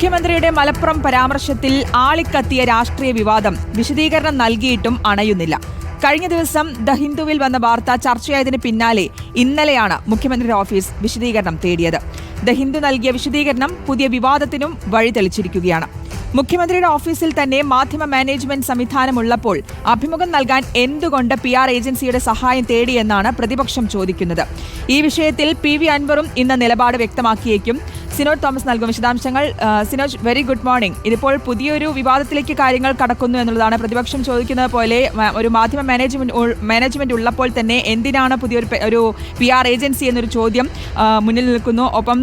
മുഖ്യമന്ത്രിയുടെ മലപ്പുറം പരാമർശത്തിൽ ആളിക്കത്തിയ രാഷ്ട്രീയ വിവാദം വിശദീകരണം നൽകിയിട്ടും അണയുന്നില്ല. കഴിഞ്ഞ ദിവസം ദ ഹിന്ദുവിൽ വന്ന വാർത്ത ചർച്ചയായതിന് പിന്നാലെ ഇന്നലെയാണ് മുഖ്യമന്ത്രിയുടെ ഓഫീസ് വിശദീകരണം തേടിയത്. ദ ഹിന്ദു നൽകിയ വിശദീകരണം പുതിയ വിവാദത്തിനും വഴിതെളിച്ചിരിക്കുകയാണ്. മുഖ്യമന്ത്രിയുടെ ഓഫീസിൽ തന്നെ മാധ്യമ മാനേജ്മെന്റ് സംവിധാനമുള്ളപ്പോൾ അഭിമുഖം നൽകാൻ എന്തുകൊണ്ട് പി ആർ ഏജൻസിയുടെ സഹായം തേടിയെന്നാണ് പ്രതിപക്ഷം ചോദിക്കുന്നത്. ഈ വിഷയത്തിൽ പി വി അൻവറും ഇന്ന് നിലപാട് വ്യക്തമാക്കിയേക്കും. സിനോജ് തോമസ് നൽകും വിശദാംശങ്ങൾ. സിനോജ് വെരി ഗുഡ് മോർണിംഗ് ഇതിപ്പോൾ പുതിയൊരു വിവാദത്തിലേക്ക് കാര്യങ്ങൾ കടക്കുന്നു എന്നുള്ളതാണ് പ്രതിപക്ഷം ചോദിക്കുന്നത് പോലെ ഒരു മാധ്യമ മാനേജ്മെന്റ് മാനേജ്മെന്റ് ഉള്ളപ്പോൾ തന്നെ എന്തിനാണ് പുതിയൊരു ഒരു പി ആർ ഏജൻസി എന്നൊരു ചോദ്യം മുന്നിൽ നിൽക്കുന്നു. ഒപ്പം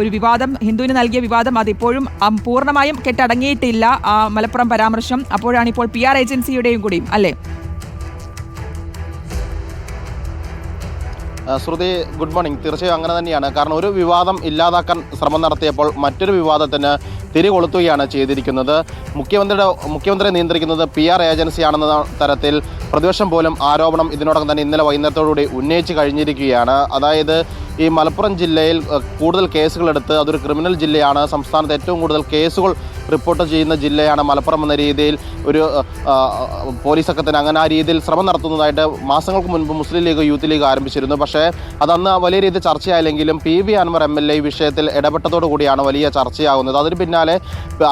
ഒരു വിവാദം ഹിന്ദുവിന് നൽകിയ വിവാദം അതിപ്പോഴും പൂർണമായും കെട്ടടങ്ങിയിട്ടില്ല മലപ്പുറം പരാമർശം. അപ്പോഴാണ് ഇപ്പോൾ പി ആർ ഏജൻസിയുടെയും കൂടിയും അല്ലേ? ശ്രുതി ഗുഡ് മോർണിംഗ് തീർച്ചയായും അങ്ങനെ തന്നെയാണ്. കാരണം ഒരു വിവാദം ഇല്ലാതാക്കാൻ ശ്രമം നടത്തിയപ്പോൾ മറ്റൊരു വിവാദത്തിന് തിരികൊളുത്തുകയാണ് ചെയ്തിരിക്കുന്നത്. മുഖ്യമന്ത്രിയുടെ മുഖ്യമന്ത്രിയെ നിയന്ത്രിക്കുന്നത് പി ആർ ഏജൻസിയാണെന്ന തരത്തിൽ പ്രതിപക്ഷം പോലും ആരോപണം ഇതിനോടകം തന്നെ ഇന്നലെ വൈകുന്നേരത്തോടുകൂടി ഉന്നയിച്ച് കഴിഞ്ഞിരിക്കുകയാണ്. അതായത് ഈ മലപ്പുറം ജില്ലയിൽ കൂടുതൽ കേസുകളെടുത്ത് അതൊരു ക്രിമിനൽ ജില്ലയാണ്. സംസ്ഥാനത്ത് ഏറ്റവും കൂടുതൽ കേസുകൾ റിപ്പോർട്ട് ചെയ്യുന്ന ജില്ലയാണ് മലപ്പുറം എന്ന രീതിയിൽ ഒരു പോലീസ് തന്നെ അങ്ങനെ ആ രീതിയിൽ ശ്രമം നടത്തുന്നതായിട്ട് മാസങ്ങൾക്ക് മുൻപ് മുസ്ലിം ലീഗ് യൂത്ത് ലീഗ് ആരംഭിച്ചിരുന്നു. പക്ഷേ അതന്ന് വലിയ രീതിയിൽ ചർച്ചയായില്ലെങ്കിലും P V Anvar M L A ഈ വിഷയത്തിൽ ഇടപെട്ടതോടു കൂടിയാണ് വലിയ ചർച്ചയാകുന്നത് അതിന് പിന്നാലെ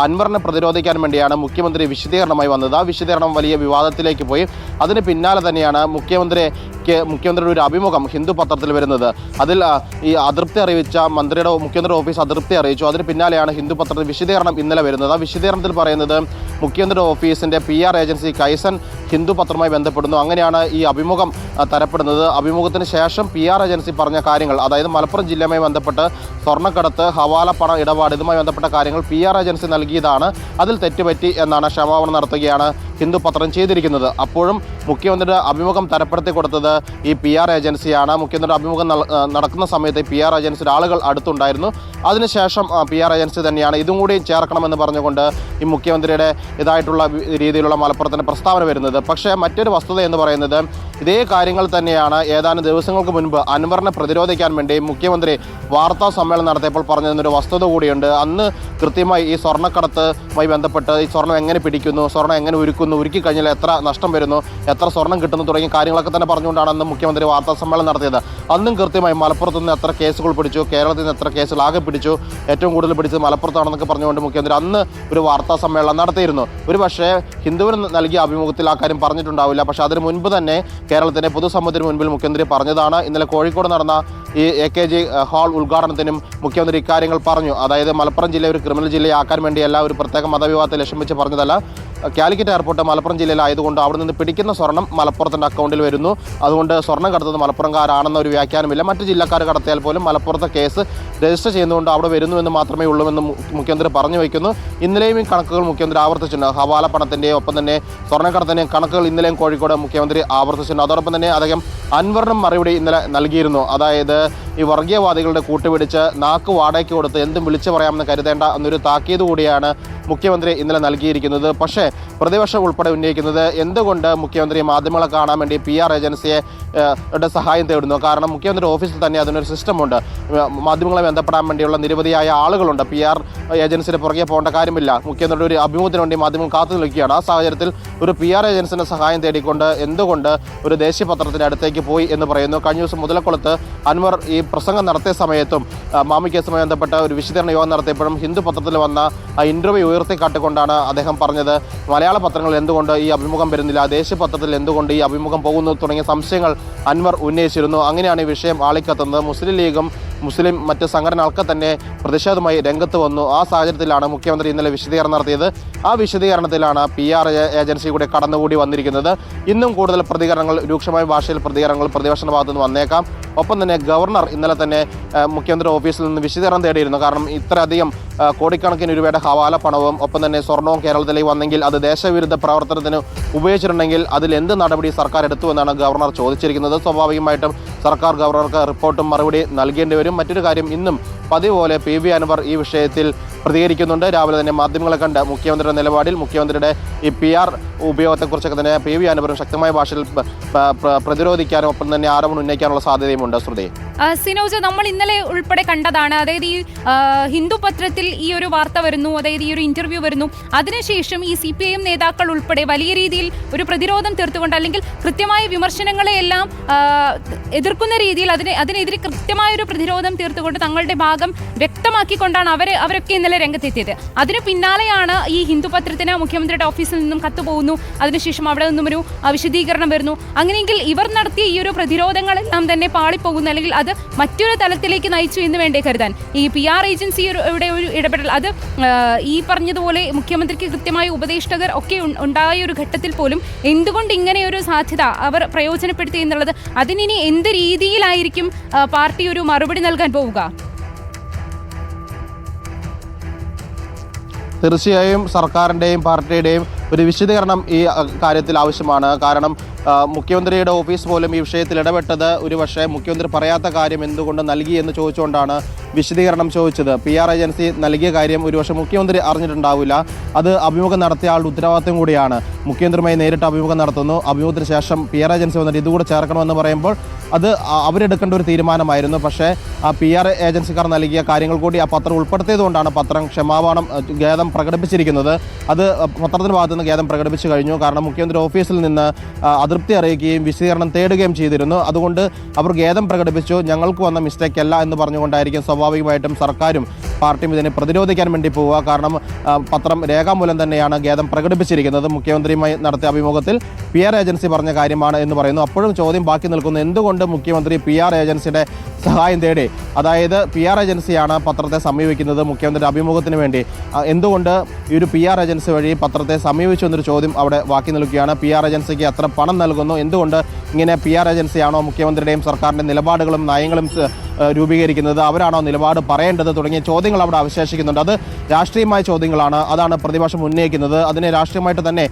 അൻവറിനെ പ്രതിരോധിക്കാൻ വേണ്ടിയാണ് മുഖ്യമന്ത്രി വിശദീകരണമായി വന്നത്. ആ വിശദീകരണം വലിയ വിവാദത്തിലേക്ക് പോയി. അതിന് പിന്നാലെ തന്നെയാണ് മുഖ്യമന്ത്രിക്ക് മുഖ്യമന്ത്രിയുടെ ഒരു അഭിമുഖം ഹിന്ദു പത്രത്തിൽ വരുന്നത്. അതിൽ ഈ അതൃപ്തി അറിയിച്ച മന്ത്രിയുടെ മുഖ്യമന്ത്രിയുടെ ഓഫീസ് അതൃപ്തി അറിയിച്ചു. അതിന് പിന്നാലെയാണ് ഹിന്ദു പത്രത്തിൽ വിശദീകരണം ഇന്നലെ വരുന്നത്. ആ വിശദീകരണത്തിൽ പറയുന്നത് മുഖ്യമന്ത്രിയുടെ ഓഫീസിന്റെ P R agency Kaizen Hindu പത്രമായി ബന്ധപ്പെടുന്നു. അങ്ങനെയാണ് ഈ അഭിമുഖം തരപ്പെടുന്നത്. അഭിമുഖത്തിന് ശേഷം പി ആർ ഏജൻസി പറഞ്ഞ കാര്യങ്ങൾ അതായത് മലപ്പുറം ജില്ലയുമായി ബന്ധപ്പെട്ട് സ്വർണക്കടത്ത് ഹവാല പണ ഇടപാട് ഇതുമായി ബന്ധപ്പെട്ട കാര്യങ്ങൾ പി ആർ ഏജൻസി നൽകിയതാണ്. അതിൽ തെറ്റുപറ്റി എന്നാണ് ക്ഷമാപണം നടത്തുകയാണ് ഹിന്ദു പത്രം ചെയ്തിരിക്കുന്നത്. അപ്പോഴും മുഖ്യമന്ത്രിയുടെ അഭിമുഖം തരപ്പെടുത്തി കൊടുത്തത് ഈ പി ആർ ഏജൻസിയാണ്. മുഖ്യമന്ത്രിയുടെ അഭിമുഖം നടക്കുന്ന സമയത്ത് പി ആർ ഏജൻസിയുടെ ആളുകൾ അടുത്തുണ്ടായിരുന്നു. അതിനുശേഷം പി ആർ ഏജൻസി തന്നെയാണ് ഇതും കൂടി ചേർക്കണമെന്ന് പറഞ്ഞുകൊണ്ട് ഈ മുഖ്യമന്ത്രിയുടെ ഇതായിട്ടുള്ള രീതിയിലുള്ള മലപ്പുറത്തിന്റെ പ്രസ്താവന വരുന്നത്. പക്ഷേ മറ്റൊരു വസ്തുത എന്ന് പറയുന്നത് ഇതേ കാര്യങ്ങൾ തന്നെയാണ് ഏതാനും ദിവസങ്ങൾക്ക് മുൻപ് അൻവറിനെ പ്രതിരോധിക്കാൻ വേണ്ടി മുഖ്യമന്ത്രി വാർത്താ സമ്മേളനം നടത്തിയപ്പോൾ പറഞ്ഞതിനൊരു വസ്തുത കൂടിയുണ്ട്. അന്ന് കൃത്യമായി ഈ സ്വർണക്കടത്തുമായി ബന്ധപ്പെട്ട് ഈ സ്വർണം എങ്ങനെ പിടിക്കുന്നു സ്വർണം എങ്ങനെ ഉരുക്കുന്നു ഉരുക്കി കഴിഞ്ഞാൽ എത്ര നഷ്ടം വരുന്നു എത്ര സ്വർണം കിട്ടുന്നു തുടങ്ങിയ കാര്യങ്ങളൊക്കെ തന്നെ പറഞ്ഞുകൊണ്ടാണ് അന്ന് മുഖ്യമന്ത്രി വാർത്താ സമ്മേളനം നടത്തിയത്. അന്നും കൃത്യമായി മലപ്പുറത്ത് നിന്ന് എത്ര കേസുകൾ പിടിച്ചു കേരളത്തിൽ നിന്ന് എത്ര കേസുകൾ ആകെ പിടിച്ചു ഏറ്റവും കൂടുതൽ പിടിച്ചത് മലപ്പുറത്താണെന്നൊക്കെ പറഞ്ഞുകൊണ്ട് മുഖ്യമന്ത്രി അന്ന് ഒരു വാർത്താ സമ്മേളനം നടത്തിയിരുന്നു. ഒരു പക്ഷേ ഹിന്ദുവിന് നൽകിയ അഭിമുഖത്തിൽ ആ കാര്യം പറഞ്ഞിട്ടുണ്ടാവില്ല. പക്ഷേ അതിന് മുൻപ് തന്നെ കേരളത്തിന്റെ പൊതുസമ്മതിന് മുൻപിൽ മുഖ്യമന്ത്രി പറഞ്ഞതാണ്. ഇന്നലെ കോഴിക്കോട് നടന്ന ഈ എ കെ ജി ഹാൾ ഉദ്ഘാടനത്തിനും മുഖ്യമന്ത്രി ഇക്കാര്യങ്ങൾ പറഞ്ഞു. അതായത് മലപ്പുറം ജില്ല ഒരു ക്രിമിനൽ ജില്ലയാക്കാൻ വേണ്ടിയല്ല ഒരു പ്രത്യേക മതവിവാദത്തെ ലക്ഷ്യം വെച്ച് പറഞ്ഞതല്ല. കാലിക്കറ്റ് എയർപോർട്ട് മലപ്പുറം ജില്ലയിലായതുകൊണ്ട് അവിടെ നിന്ന് പിടിക്കുന്ന സ്വർണം മലപ്പുറത്തിന്റെ അക്കൗണ്ടിൽ വരുന്നു. അതുകൊണ്ട് സ്വർണം കടത്തുന്നത് മലപ്പുറംകാരാണെന്ന ഒരു വ്യാഖ്യാനമില്ല. മറ്റു ജില്ലക്കാർ കടത്തിയാൽ പോലും മലപ്പുറത്തെ കേസ് രജിസ്റ്റർ ചെയ്യുന്നതുകൊണ്ട് അവിടെ വരുന്നുവെന്ന് മാത്രമേ ഉള്ളൂ എന്ന് മുഖ്യമന്ത്രി പറഞ്ഞു വയ്ക്കുന്നു. ഇന്നലെയും ഈ കണക്കുകൾ മുഖ്യമന്ത്രി ആവർത്തിച്ചിട്ടുണ്ട്. ഹവാല പണത്തിന്റെയും ഒപ്പം തന്നെ സ്വർണക്കടത്തിന്റെയും കണക്കുകൾ ഇന്നലെയും കോഴിക്കോട് മുഖ്യമന്ത്രി ആവർത്തിച്ചിട്ടുണ്ട്. അതോടൊപ്പം തന്നെ അദ്ദേഹം അൻവറിനും മറുപടി ഇന്നലെ നൽകിയിരുന്നു. അതായത് ഈ വർഗീയവാദികളുടെ കൂട്ടുപിടിച്ച് നാക്ക് വാടകയ്ക്ക് കൊടുത്ത് എന്തും വിളിച്ചു പറയാമെന്ന് കരുതേണ്ട എന്നൊരു താക്കീത് കൂടിയാണ് മുഖ്യമന്ത്രി ഇന്നലെ നൽകിയിരിക്കുന്നത്. പക്ഷേ പ്രതിപക്ഷം ഉൾപ്പെടെ ഉന്നയിക്കുന്നത് എന്തുകൊണ്ട് മുഖ്യമന്ത്രി മാധ്യമങ്ങളെ കാണാൻ വേണ്ടി പി ആർ ഏജൻസിയെ സഹായം തേടുന്നു? കാരണം മുഖ്യമന്ത്രി ഓഫീസിൽ തന്നെ അതിനൊരു സിസ്റ്റമുണ്ട്. മാധ്യമങ്ങളെ ബന്ധപ്പെടാൻ വേണ്ടിയുള്ള നിരവധിയായ ആളുകളുണ്ട്. പി ആർ ഏജൻസിയുടെ പുറകെ പോകേണ്ട കാര്യമില്ല. മുഖ്യമന്ത്രിയുടെ ഒരു അഭിമുഖത്തിന് വേണ്ടി മാധ്യമങ്ങൾ കാത്തു നിൽക്കുകയാണ്. ആ സാഹചര്യത്തിൽ ഒരു പി ആർ ഏജൻസിന്റെ സഹായം തേടിക്കൊണ്ട് എന്തുകൊണ്ട് ഒരു ദേശീയ പത്രത്തിന്റെ അടുത്തേക്ക് പോയി എന്ന് പറയുന്നു? കഴിഞ്ഞ ദിവസം മുതലക്കുളത്ത് അൻവർ ഈ പ്രസംഗം നടത്തിയ സമയത്തും മാമിക്കേസുമായി മാമി കേസുമായി ബന്ധപ്പെട്ട ഒരു വിശദീകരണ യോഗം നടത്തിയപ്പോഴും ഹിന്ദു പത്രത്തിൽ വന്ന ആ ഇന്റർവ്യൂ ഉയർത്തിക്കാട്ടിക്കൊണ്ടാണ് അദ്ദേഹം പറഞ്ഞത്. മലയാള പത്രങ്ങളിൽ എന്തുകൊണ്ട് ഈ അഭിമുഖം വരുന്നില്ല? ദേശീയ പത്രത്തിൽ എന്തുകൊണ്ട് ഈ അഭിമുഖം പോകുന്നു തുടങ്ങിയ സംശയങ്ങൾ അൻവർ ഉന്നയിച്ചിരുന്നു. അങ്ങനെയാണ് ഈ വിഷയം ആളിക്കത്തുന്നത്. മുസ്ലിം ലീഗും മുസ്ലിം മറ്റ് സംഘടനകൾക്ക് തന്നെ പ്രതിഷേധമായി രംഗത്ത് വന്നു. ആ സാഹചര്യത്തിലാണ് മുഖ്യമന്ത്രി ഇന്നലെ വിശദീകരണം നടത്തിയത്. ആ വിശദീകരണത്തിലാണ് പി ആർ ഏജൻസി കൂടി കടന്നുകൂടി വന്നിരിക്കുന്നത്. ഇന്നും കൂടുതൽ പ്രതികരണങ്ങൾ രൂക്ഷമായ ഭാഷയിൽ പ്രതികരണങ്ങൾ പ്രതിപക്ഷ ഭാഗത്തു നിന്ന് വന്നേക്കാം. ഒപ്പം തന്നെ ഗവർണർ ഇന്നലെ തന്നെ മുഖ്യമന്ത്രി ഓഫീസിൽ നിന്ന് വിശദീകരണം തേടിയിരുന്നു. കാരണം ഇത്രയധികം കോടിക്കണക്കിന് രൂപയുടെ ഹവാല പണവും ഒപ്പം തന്നെ സ്വർണവും കേരളത്തിലേക്ക് വന്നെങ്കിൽ അത് ദേശവിരുദ്ധ പ്രവർത്തനത്തിന് ഉപയോഗിച്ചിട്ടുണ്ടെങ്കിൽ അതിൽ എന്ത് നടപടി സർക്കാർ എടുത്തുവെന്നാണ് ഗവർണർ ചോദിച്ചിരിക്കുന്നത്. സ്വാഭാവികമായിട്ടും സർക്കാർ ഗവർണർക്ക് റിപ്പോർട്ടും മറുപടി നൽകേണ്ടി വരും. മറ്റൊരു കാര്യം ഇന്നും പതിവ് പോലെ പി വി അൻവർ ഈ വിഷയത്തിൽ പ്രതികരിക്കുന്നുണ്ട്. രാവിലെ തന്നെ മാധ്യമങ്ങളെ കണ്ട് മുഖ്യമന്ത്രിയുടെ നിലപാടിൽ മുഖ്യമന്ത്രിയുടെ ഈ പി ആർ ഉപയോഗത്തെക്കുറിച്ചൊക്കെ തന്നെ പി വി അൻവറും ശക്തമായ ഭാഷയിൽ പ്രതിരോധിക്കാനും ഒപ്പം തന്നെ ആരോപണം ഉന്നയിക്കാനുള്ള സാധ്യതയുമുണ്ട്. ശ്രുതി. സിനോജ് നമ്മൾ ഇന്നലെ ഉൾപ്പെടെ കണ്ടതാണ്. അതായത് ഈ ഹിന്ദു പത്രത്തിൽ ഈ ഒരു വാർത്ത വരുന്നു. അതായത് ഈ ഒരു ഇന്റർവ്യൂ വരുന്നു. അതിനുശേഷം ഈ സി പി ഐ എം നേതാക്കൾ ഉൾപ്പെടെ വലിയ രീതിയിൽ ഒരു പ്രതിരോധം തീർത്തുകൊണ്ട് അല്ലെങ്കിൽ കൃത്യമായ വിമർശനങ്ങളെയെല്ലാം എതിർക്കുന്ന രീതിയിൽ അതിന് അതിനെതിരെ കൃത്യമായ ഒരു പ്രതിരോധം തീർത്തുകൊണ്ട് തങ്ങളുടെ ഭാഗം വ്യക്തമാക്കിക്കൊണ്ടാണ് അവരെ അവരൊക്കെ ഇന്നലെ രംഗത്തെത്തിയത്. അതിന് പിന്നാലെയാണ് ഈ ഹിന്ദു പത്രത്തിന് മുഖ്യമന്ത്രിയുടെ ഓഫീസിൽ നിന്നും കത്ത് പോകുന്നു അതിനുശേഷം അവിടെ നിന്നും ഒരു വിശദീകരണം വരുന്നു. അങ്ങനെയെങ്കിൽ ഇവർ നടത്തിയ ഈ ഒരു പ്രതിരോധങ്ങളെല്ലാം തന്നെ പാളിപ്പോകുന്നു. അല്ലെങ്കിൽ അത് മറ്റൊരു തലത്തിലേക്ക് നയിച്ചു എന്ന് വേണ്ടേ കരുതാൻ. ഈ പി ആർ ഇവിടെ ഒരു ഇടപെടൽ അത് ഈ പറഞ്ഞതുപോലെ മുഖ്യമന്ത്രിക്ക് കൃത്യമായ ഉപദേഷ്ടകർ ഒക്കെ ഉണ്ടായ ഒരു ഘട്ടത്തിൽ പോലും എന്തുകൊണ്ട് ഇങ്ങനെ ഒരു സാധ്യത അവർ പ്രയോജനപ്പെടുത്തി എന്നുള്ളത് അതിനി എന്ത് രീതിയിലായിരിക്കും പാർട്ടി ഒരു മറുപടി നൽകാൻ പോവുക? തീർച്ചയായും സർക്കാരിന്റെയും പാർട്ടിയുടെയും ഒരു വിശദീകരണം ഈ കാര്യത്തിൽ ആവശ്യമാണ്. കാരണം മുഖ്യമന്ത്രിയുടെ ഓഫീസ് പോലും ഈ വിഷയത്തിൽ ഇടപെട്ടത് ഒരു പക്ഷേ മുഖ്യമന്ത്രി പറയാത്ത കാര്യം എന്തുകൊണ്ട് നൽകി എന്ന് ചോദിച്ചുകൊണ്ടാണ് വിശദീകരണം ചോദിച്ചത്. പി ആർ ഏജൻസി നൽകിയ കാര്യം ഒരുപക്ഷെ മുഖ്യമന്ത്രി അറിഞ്ഞിട്ടുണ്ടാവില്ല. അത് അഭിമുഖം നടത്തിയ ആളുടെ ഉത്തരവാദിത്വം കൂടിയാണ്. മുഖ്യമന്ത്രിയുമായി നേരിട്ട് അഭിമുഖം നടത്തുന്നു. അഭിമുഖത്തിന് ശേഷം പി ആർ ഏജൻസി വന്നിട്ട് ഇതുകൂടെ ചേർക്കണമെന്ന് പറയുമ്പോൾ അത് അവരെടുക്കേണ്ട ഒരു തീരുമാനമായിരുന്നു. പക്ഷേ ആ പി ആർ ഏജൻസിക്കാർ നൽകിയ കാര്യങ്ങൾ കൂടി ആ പത്രം ഉൾപ്പെടുത്തിയതുകൊണ്ടാണ് പത്രം ക്ഷമാപണം ഖേദം പ്രകടിപ്പിച്ചിരിക്കുന്നത്. അത് പത്രത്തിന് ഭാഗത്തുനിന്ന് ഭാഗത്ത് നിന്ന് ഖേദം പ്രകടിപ്പിച്ചു കഴിഞ്ഞു. കാരണം മുഖ്യമന്ത്രി ഓഫീസിൽ നിന്ന് ആ, അതൃപ്തി അറിയിക്കുകയും വിശദീകരണം തേടുകയും ചെയ്തിരുന്നു. അതുകൊണ്ട് അവർ ഖേദം പ്രകടിപ്പിച്ചു. ഞങ്ങൾക്ക് വന്ന മിസ്റ്റേക്ക് അല്ല എന്ന് പറഞ്ഞുകൊണ്ടായിരിക്കും സ്വാഭാവികമായിട്ടും സർക്കാരും പാർട്ടിയും ഇതിനെ പ്രതിരോധിക്കാൻ വേണ്ടി പോവുക. കാരണം പത്രം രേഖാമൂലം തന്നെയാണ് ഖേദം പ്രകടിപ്പിച്ചിരിക്കുന്നത്. മുഖ്യമന്ത്രിയുമായി നടത്തിയ അഭിമുഖത്തിൽ പി ആർ ഏജൻസി പറഞ്ഞ കാര്യമാണ് എന്ന് പറയുന്നു. അപ്പോഴും ചോദ്യം ബാക്കി നിൽക്കുന്നു. എന്തുകൊണ്ട് മുഖ്യമന്ത്രി പി ആർ ഏജൻസിയുടെ സഹായം തേടി? അതായത് പി ആർ ഏജൻസിയാണ് പത്രത്തെ സമീപിക്കുന്നത് മുഖ്യമന്ത്രിയുടെ അഭിമുഖത്തിന് വേണ്ടി. എന്തുകൊണ്ട് ഈ ഒരു പി ആർ ഏജൻസി വഴി പത്രത്തെ സമീപിച്ചു എന്നൊരു ചോദ്യം അവിടെ ബാക്കി നിൽക്കുകയാണ്. പി ആർ ഏജൻസിക്ക് അത്ര പണം നൽകുന്നു. എന്തുകൊണ്ട് ഇങ്ങനെ പി ആർ ഏജൻസിയാണോ മുഖ്യമന്ത്രിയുടെയും സർക്കാരിന്റെ നിലപാടുകളും നയങ്ങളും രൂപീകരിക്കുന്നത്? അവരാണോ നിലപാട് പറയേണ്ടത് തുടങ്ങിയ ചോദ്യങ്ങൾ അവിടെ അവശേഷിക്കുന്നുണ്ട്. അത് രാഷ്ട്രീയമായ ചോദ്യങ്ങളാണ്. അതാണ് പ്രതിപക്ഷം ഉന്നയിക്കുന്നത്. അതിനെ രാഷ്ട്രീയമായിട്ട് തന്നെ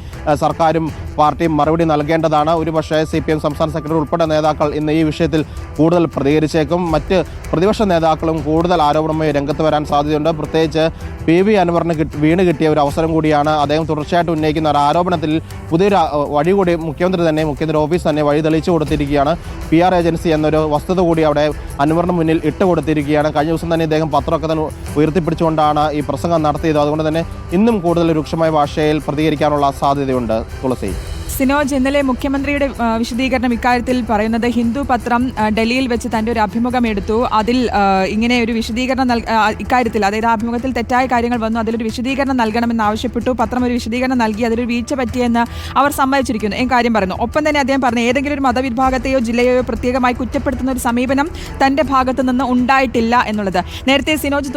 സർക്കാരും പാർട്ടിയും മറുപടി നൽകേണ്ടതാണ്. ഒരുപക്ഷേ സി പി എം സംസ്ഥാന സെക്രട്ടറി ഉൾപ്പെടെ നേതാക്കൾ ഇന്ന് ഈ വിഷയത്തിൽ കൂടുതൽ പ്രതികരിച്ചേക്കും. മറ്റ് പ്രതിപക്ഷ നേതാക്കളും കൂടുതൽ ആരോപണമായി രംഗത്ത് വരാൻ സാധ്യതയുണ്ട്. പ്രത്യേകിച്ച് പി വി അൻവറിന് വീണ് കിട്ടിയ ഒരു അവസരം കൂടിയാണ് അദ്ദേഹം തുടർച്ചയായിട്ട് ഉന്നയിക്കുന്ന ഒരു ആരോപണത്തിൽ പുതിയൊരു വഴി കൂടി മുഖ്യമന്ത്രി തന്നെ മുഖ്യമന്ത്രി ഓഫീസ് തന്നെ വഴി തെളിയിച്ചു കൊടുത്തിരിക്കുകയാണ്. പി ആർ ഏജൻസി എന്നൊരു വസ്തുത കൂടി അവിടെ അൻവറിന് മുന്നിൽ ഇട്ട് കൊടുത്തിരിക്കുകയാണ്. കഴിഞ്ഞ ദിവസം തന്നെ ഇദ്ദേഹം പത്രമൊക്കെ തന്നെ ഉയർത്തിപ്പിടിച്ചുകൊണ്ടാണ് ഈ പ്രസംഗം നടത്തിയത്. അതുകൊണ്ട് തന്നെ ഇന്നും കൂടുതൽ രൂക്ഷമായ ഭാഷയിൽ പ്രതികരിക്കാനുള്ള സാധ്യതയുണ്ട്. തുളസി. സിനോജ് ഇന്നലെ മുഖ്യമന്ത്രിയുടെ വിശദീകരണം ഇക്കാര്യത്തിൽ പറയുന്നത് ഹിന്ദു പത്രം ഡൽഹിയിൽ വെച്ച് തന്റെ ഒരു അഭിമുഖം എടുത്തു. അതിൽ ഇങ്ങനെ ഒരു വിശദീകരണം നൽ ഇക്കാര്യത്തിൽ അതായത് അഭിമുഖത്തിൽ തെറ്റായ കാര്യങ്ങൾ വന്നു അതിലൊരു വിശദീകരണം നൽകണമെന്ന് ആവശ്യപ്പെട്ടു. പത്രം ഒരു വിശദീകരണം നൽകി അതിലൊരു വീഴ്ച പറ്റിയെന്ന് അവർ സമ്മതിച്ചിരിക്കുന്നു. ഈ കാര്യം പറഞ്ഞു ഒപ്പം തന്നെ അദ്ദേഹം പറഞ്ഞു ഏതെങ്കിലും ഒരു മതവിഭാഗത്തെയോ ജില്ലയെയോ പ്രത്യേകമായി കുറ്റപ്പെടുത്തുന്ന ഒരു സമീപനം തന്റെ ഭാഗത്തു നിന്ന് ഉണ്ടായിട്ടില്ല എന്നുള്ളത്. നേരത്തെ സിനോജ്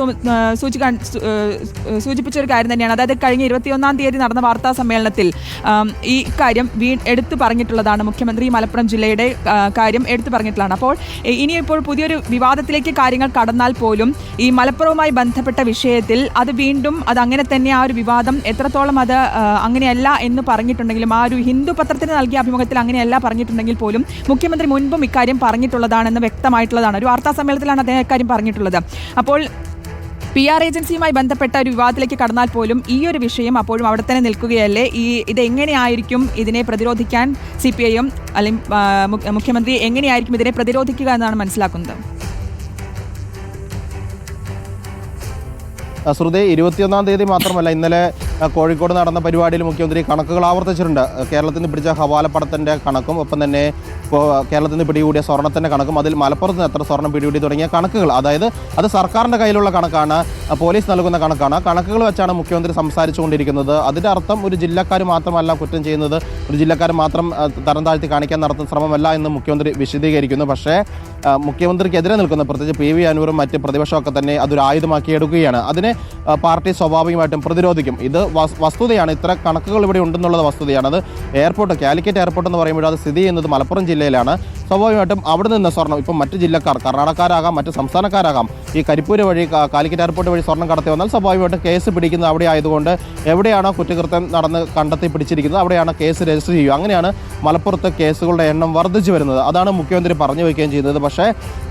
സൂചിപ്പിച്ച ഒരു കാര്യം തന്നെയാണ്. അതായത് കഴിഞ്ഞ ഇരുപത്തിയൊന്നാം തീയതി നടന്ന വാർത്താ സമ്മേളനത്തിൽ ഈ കാര്യം എടുത്തു പറഞ്ഞിട്ടുള്ളതാണ് മുഖ്യമന്ത്രി മലപ്പുറം ജില്ലയുടെ കാര്യം എടുത്തു പറഞ്ഞിട്ടുള്ളതാണ്. അപ്പോൾ ഇനിയിപ്പോൾ പുതിയൊരു വിവാദത്തിലേക്ക് കാര്യങ്ങൾ കടന്നാൽ പോലും ഈ മലപ്പുറവുമായി ബന്ധപ്പെട്ട വിഷയത്തിൽ അത് വീണ്ടും അത് അങ്ങനെ തന്നെ ആ ഒരു വിവാദം എത്രത്തോളം അത് അങ്ങനെയല്ല എന്ന് പറഞ്ഞിട്ടുണ്ടെങ്കിലും ആ ഒരു ഹിന്ദു പത്രത്തിന് നൽകിയ അഭിമുഖത്തിൽ അങ്ങനെയല്ല പറഞ്ഞിട്ടുണ്ടെങ്കിൽ പോലും മുഖ്യമന്ത്രി മുൻപും ഇക്കാര്യം പറഞ്ഞിട്ടുള്ളതാണെന്ന് വ്യക്തമായിട്ടുള്ളതാണ്. ഒരു വാർത്താ സമ്മേളനത്തിലാണ് അദ്ദേഹം ഇക്കാര്യം പറഞ്ഞിട്ടുള്ളത്. അപ്പോൾ പി ആർ ഏജൻസിയുമായി ബന്ധപ്പെട്ട ഒരു വിവാദത്തിലേക്ക് കടന്നാൽ പോലും ഈ ഒരു വിഷയം അപ്പോഴും അവിടെ തന്നെ നിൽക്കുകയല്ലേ? ഈ ഇതെങ്ങനെയായിരിക്കും ഇതിനെ പ്രതിരോധിക്കാൻ സി പി ഐ എം അല്ലെങ്കിൽ മുഖ്യമന്ത്രി എങ്ങനെയായിരിക്കും ഇതിനെ പ്രതിരോധിക്കുക എന്നാണ് മനസ്സിലാക്കുന്നത്? ശ്രുതി ഇരുപത്തിയൊന്നാം തീയതി മാത്രമല്ല ഇന്നലെ കോഴിക്കോട് നടന്ന പരിപാടിയിൽ മുഖ്യമന്ത്രി കണക്കുകൾ ആവർത്തിച്ചിട്ടുണ്ട്. കേരളത്തിൽ നിന്ന് പിടിച്ച ഹവാലപ്പടത്തിന്റെ കണക്കും ഒപ്പം തന്നെ കേരളത്തിൽ നിന്ന് പിടികൂടിയ സ്വർണത്തിന്റെ കണക്കും അതിൽ മലപ്പുറത്ത് നിന്ന് എത്ര സ്വർണം പിടികൂടി തുടങ്ങിയ കണക്കുകൾ. അതായത് അത് സർക്കാരിന്റെ കയ്യിലുള്ള കണക്കാണ് പോലീസ് നൽകുന്ന കണക്കാണ്. കണക്കുകൾ വെച്ചാണ് മുഖ്യമന്ത്രി സംസാരിച്ചുകൊണ്ടിരിക്കുന്നത്. അതിന്റെ അർത്ഥം ഒരു ജില്ലക്കാർ മാത്രമല്ല കുറ്റം ചെയ്യുന്നത്. ഒരു ജില്ലക്കാർ മാത്രം തരം താഴ്ത്തി കാണിക്കാൻ നടത്തുന്ന ശ്രമമല്ല എന്ന് മുഖ്യമന്ത്രി വിശദീകരിക്കുന്നു. പക്ഷേ മുഖ്യമന്ത്രിക്കെതിരെ നിൽക്കുന്ന പ്രത്യേകിച്ച് പി വി അനൂറും മറ്റ് പ്രതിപക്ഷമൊക്കെ തന്നെ അതൊരു ആയുധമാക്കി എടുക്കുകയാണ്. അതിനെ പാർട്ടി സ്വാഭാവികമായിട്ടും പ്രതിരോധിക്കും. ഇത് വസ്തുതയാണ്. ഇത്ര കണക്കുകൾ ഇവിടെ ഉണ്ടെന്നുള്ളത് വസ്തുതയാണ്. അത് എയർപോർട്ട് കാലിക്കറ്റ് എയർപോർട്ട് എന്ന് പറയുമ്പോൾ അത് സ്ഥിതി ചെയ്യുന്നത് മലപ്പുറം ജില്ലയിലാണ്. സ്വാഭാവികമായിട്ടും അവിടെ നിന്ന് സ്വർണം ഇപ്പം മറ്റ് ജില്ലക്കാർ കർണാടകക്കാരാകാം മറ്റ് സംസ്ഥാനക്കാരാകാം ഈ കരിപ്പൂര് വഴി കാലിക്കറ്റ് എയർപോർട്ട് വഴി സ്വർണം കടത്തി വന്നാൽ സ്വാഭാവികമായിട്ടും കേസ് പിടിക്കുന്നത് അവിടെ ആയതുകൊണ്ട് എവിടെയാണോ കുറ്റകൃത്യം നടന്ന് കണ്ടെത്തി പിടിച്ചിരിക്കുന്നത് അവിടെയാണ് കേസ് രജിസ്റ്റർ ചെയ്യുക. അങ്ങനെയാണ് മലപ്പുറത്ത് കേസുകളുടെ എണ്ണം വർദ്ധിച്ചു വരുന്നത്. അതാണ് മുഖ്യമന്ത്രി പറഞ്ഞു വയ്ക്കുകയും ചെയ്യുന്നത് പക്ഷേ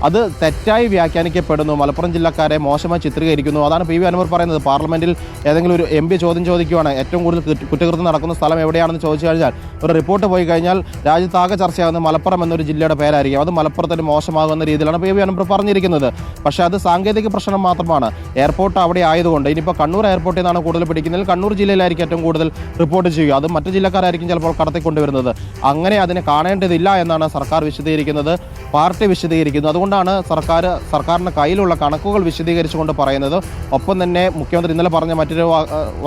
അത് തെറ്റായി വ്യാഖ്യാനിക്കപ്പെടുന്നു. മലപ്പുറം ജില്ലക്കാരെ മോശമായി ചിത്രീകരിക്കുന്നു. അതാണ് പി വി അനുമർ പറയുന്നത്. പാർലമെന്റിൽ ഏതെങ്കിലും ഒരു എം പി ചോദ്യം ചോദിക്കുകയാണ് ഏറ്റവും കൂടുതൽ കുറ്റകൃത്യം നടക്കുന്ന സ്ഥലം എവിടെയാണെന്ന് ചോദിച്ചു കഴിഞ്ഞാൽ ഒരു റിപ്പോർട്ട് പോയി കഴിഞ്ഞാൽ രാജ്യത്താകെ ചർച്ചയാകുന്ന മലപ്പുറം എന്നൊരു ജില്ലയുടെ പേരായിരിക്കും. അത് മലപ്പുറത്തിന് മോശമാകുന്ന രീതിയിലാണ് പി വി അനുപ്ര പറഞ്ഞിരിക്കുന്നത്. പക്ഷേ അത് സാങ്കേതിക പ്രശ്നം മാത്രമാണ്. എയർപോർട്ട് അവിടെ ആയതുകൊണ്ട് ഇനിയിപ്പോൾ കണ്ണൂർ എയർപോർട്ടിൽ നിന്നാണ് കൂടുതൽ പിടിക്കുന്നത്. കണ്ണൂർ ജില്ലയിലായിരിക്കും ഏറ്റവും കൂടുതൽ റിപ്പോർട്ട് ചെയ്യുക. അത് മറ്റു ജില്ലക്കാരായിരിക്കും ചിലപ്പോൾ കടത്തിക്കൊണ്ടുവരുന്നത്. അങ്ങനെ അതിനെ കാണേണ്ടതില്ല എന്നാണ് സർക്കാർ വിശദീകരിക്കുന്നത്. പാർട്ടി വിശദീകരിക്കുന്നു. അതുകൊണ്ടാണ് സർക്കാർ സർക്കാരിന്റെ കയ്യിലുള്ള കണക്കുകൾ വിശദീകരിച്ചുകൊണ്ട് പറയുന്നത്. ഒപ്പം തന്നെ മുഖ്യമന്ത്രി ഇന്നലെ പറഞ്ഞ മറ്റൊരു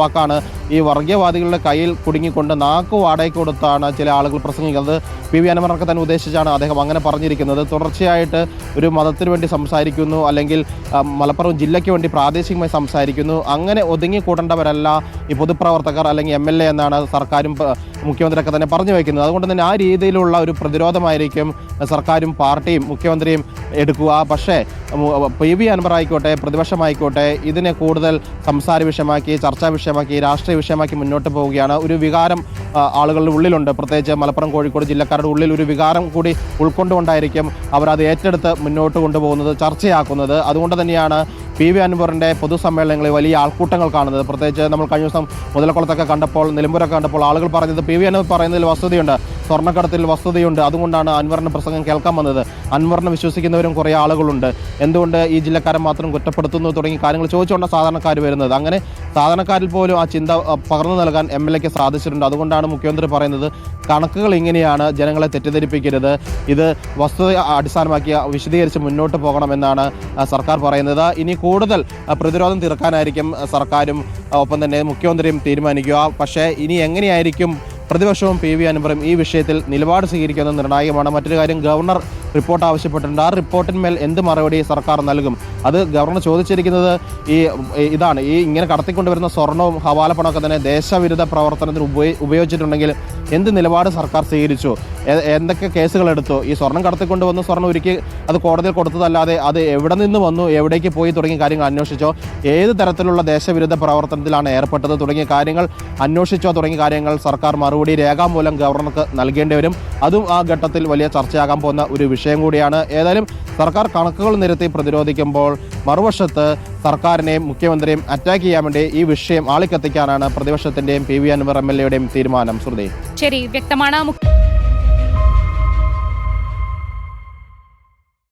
വാക്കാണ്. ഈ വർഗീയവാദികളുടെ കയ്യിൽ കുടുങ്ങിക്കൊണ്ട് നാക്ക് വാടകയ്ക്ക് കൊടുത്താണ് ചില ആളുകൾ പ്രസംഗിക്കുന്നത്. പി വി അനമറൊക്കെ തന്നെ ഉദ്ദേശിച്ചാണ് അദ്ദേഹം അങ്ങനെ പറഞ്ഞിരിക്കുന്നത്. തുടർച്ചയായിട്ട് ഒരു മതത്തിന് വേണ്ടി സംസാരിക്കുന്നു. അല്ലെങ്കിൽ മലപ്പുറം ജില്ലയ്ക്ക് വേണ്ടി പ്രാദേശികമായി സംസാരിക്കുന്നു. അങ്ങനെ ഒതുങ്ങിക്കൂടേണ്ടവരല്ല ഈ പൊതുപ്രവർത്തകർ അല്ലെങ്കിൽ എം എൽ എ എന്നാണ് സർക്കാരും മുഖ്യമന്ത്രിയൊക്കെ തന്നെ പറഞ്ഞു വയ്ക്കുന്നത് അതുകൊണ്ട് തന്നെ ആ രീതിയിലുള്ള ഒരു പ്രതിരോധമായിരിക്കും സർക്കാരും പാർട്ടിയും മുഖ്യമന്ത്രിയും എടുക്കുക. പക്ഷേ പി വി അൻവർ ആയിക്കോട്ടെ പ്രതിപക്ഷമായിക്കോട്ടെ ഇതിനെ കൂടുതൽ സംസാര വിഷയമാക്കി ചർച്ചാ വിഷയമാക്കി രാഷ്ട്രീയ വിഷയമാക്കി മുന്നോട്ട് പോവുകയാണ്. ഒരു വികാരം ആളുകളുടെ ഉള്ളിലുണ്ട്. പ്രത്യേകിച്ച് മലപ്പുറം കോഴിക്കോട് ജില്ലക്കാരുടെ ഉള്ളിൽ ഒരു വികാരം കൂടി ഉൾക്കൊണ്ടുകൊണ്ടായിരിക്കും അവരത് ഏറ്റെടുത്ത് മുന്നോട്ട് കൊണ്ടുപോകുന്നത് ചർച്ചയാക്കുന്നത്. അതുകൊണ്ട് തന്നെയാണ് പി വി അൻവറിന്റെ പൊതുസമ്മേളനങ്ങളിൽ വലിയ ആൾക്കൂട്ടങ്ങൾ കാണുന്നത്. പ്രത്യേകിച്ച് നമ്മൾ കഴിഞ്ഞ ദിവസം മുതലക്കുളത്തൊക്കെ കണ്ടപ്പോൾ നിലമ്പൂരൊക്കെ കണ്ടപ്പോൾ ആളുകൾ പറഞ്ഞത് പി വി അൻവർ പറയുന്നതിൽ വസ്തുതയുണ്ട്. സ്വർണക്കടത്തിൽ വസ്തുതയുണ്ട്. അതുകൊണ്ടാണ് അൻവറിന്റെ പ്രസംഗം കേൾക്കാൻ വന്നത്. അൻവറിനെ വിശ്വസിക്കുന്നവരും കുറേ ആളുകളുണ്ട്. എന്തുകൊണ്ട് ഈ ജില്ലക്കാരെ മാത്രം കുറ്റപ്പെടുത്തുന്നു തുടങ്ങി കാര്യങ്ങൾ ചോദിച്ചുകൊണ്ട് സാധാരണക്കാർ വരുന്നത്. അങ്ങനെ സാധാരണക്കാരിൽ പോലും ആ ചിന്ത പകർന്നു നൽകാൻ എം എൽ എക്ക് സാധിച്ചിട്ടുണ്ട്. അതുകൊണ്ടാണ് മുഖ്യമന്ത്രി പറയുന്നത് കണക്കുകൾ ഇങ്ങനെയാണ് ജനങ്ങളെ തെറ്റിദ്ധരിപ്പിക്കരുത്. ഇത് വസ്തുത അടിസ്ഥാനമാക്കി വിശദീകരിച്ച് മുന്നോട്ട് പോകണമെന്നാണ് സർക്കാർ പറയുന്നത്. ഇനി കൂടുതൽ പ്രതിരോധം തീർക്കാനായിരിക്കും സർക്കാരും ഒപ്പം തന്നെ മുഖ്യമന്ത്രിയും തീരുമാനിക്കുക. പക്ഷേ ഇനി എങ്ങനെയായിരിക്കും പ്രതിപക്ഷവും പി വി അൻവറും ഈ വിഷയത്തിൽ നിലപാട് സ്വീകരിക്കുന്നത് നിർണായകമാണ്. മറ്റൊരു കാര്യം ഗവർണർ റിപ്പോർട്ട് ആവശ്യപ്പെട്ടിട്ടുണ്ട്. ആ റിപ്പോർട്ടിന്മേൽ എന്ത് മറുപടി സർക്കാർ നൽകും? അത് ഗവർണർ ചോദിച്ചിരിക്കുന്നത് ഈ ഇതാണ്. ഈ ഇങ്ങനെ കടത്തിക്കൊണ്ടുവരുന്ന സ്വർണവും ഹവാലപ്പണമൊക്കെ തന്നെ ദേശവിരുദ്ധ പ്രവർത്തനത്തിന് ഉപയോഗി ഉപയോഗിച്ചിട്ടുണ്ടെങ്കിൽ എന്ത് നിലപാട് സർക്കാർ സ്വീകരിച്ചു? എന്തൊക്കെ കേസുകൾ എടുത്തു? ഈ സ്വർണം കടത്തിക്കൊണ്ടുവന്ന് സ്വർണം ഒരുക്കി അത് കോടതിയിൽ കൊടുത്തതല്ലാതെ അത് എവിടെ നിന്ന് വന്നു? എവിടേക്ക് പോയി? തുടങ്ങിയ കാര്യങ്ങൾ അന്വേഷിച്ചോ? ഏത് തരത്തിലുള്ള ദേശവിരുദ്ധ പ്രവർത്തനത്തിലാണ് ഏർപ്പെട്ടത്? തുടങ്ങിയ കാര്യങ്ങൾ അന്വേഷിച്ചോ? തുടങ്ങിയ കാര്യങ്ങൾ സർക്കാർ മറുപടി രേഖാമൂലം ഗവർണർക്ക് നൽകേണ്ടി വരും. അതും ആ ഘട്ടത്തിൽ വലിയ ചർച്ചയാകാൻ പോകുന്ന ഒരു വിഷയം കൂടിയാണ്. ഏതായാലും സർക്കാർ കണക്കുകൾ നിരത്തി പ്രതിരോധിക്കുമ്പോൾ മറുവശത്ത് സർക്കാരിനെയും മുഖ്യമന്ത്രിയും അറ്റാക്ക് ചെയ്യാൻ വേണ്ടി ഈ വിഷയം ആളിക്കത്തിക്കാനാണ് പ്രതിപക്ഷത്തിന്റെയും P V Anvar M L എയുടെയും തീരുമാനം. ശ്രുതി. ശരി വ്യക്തമാണ്.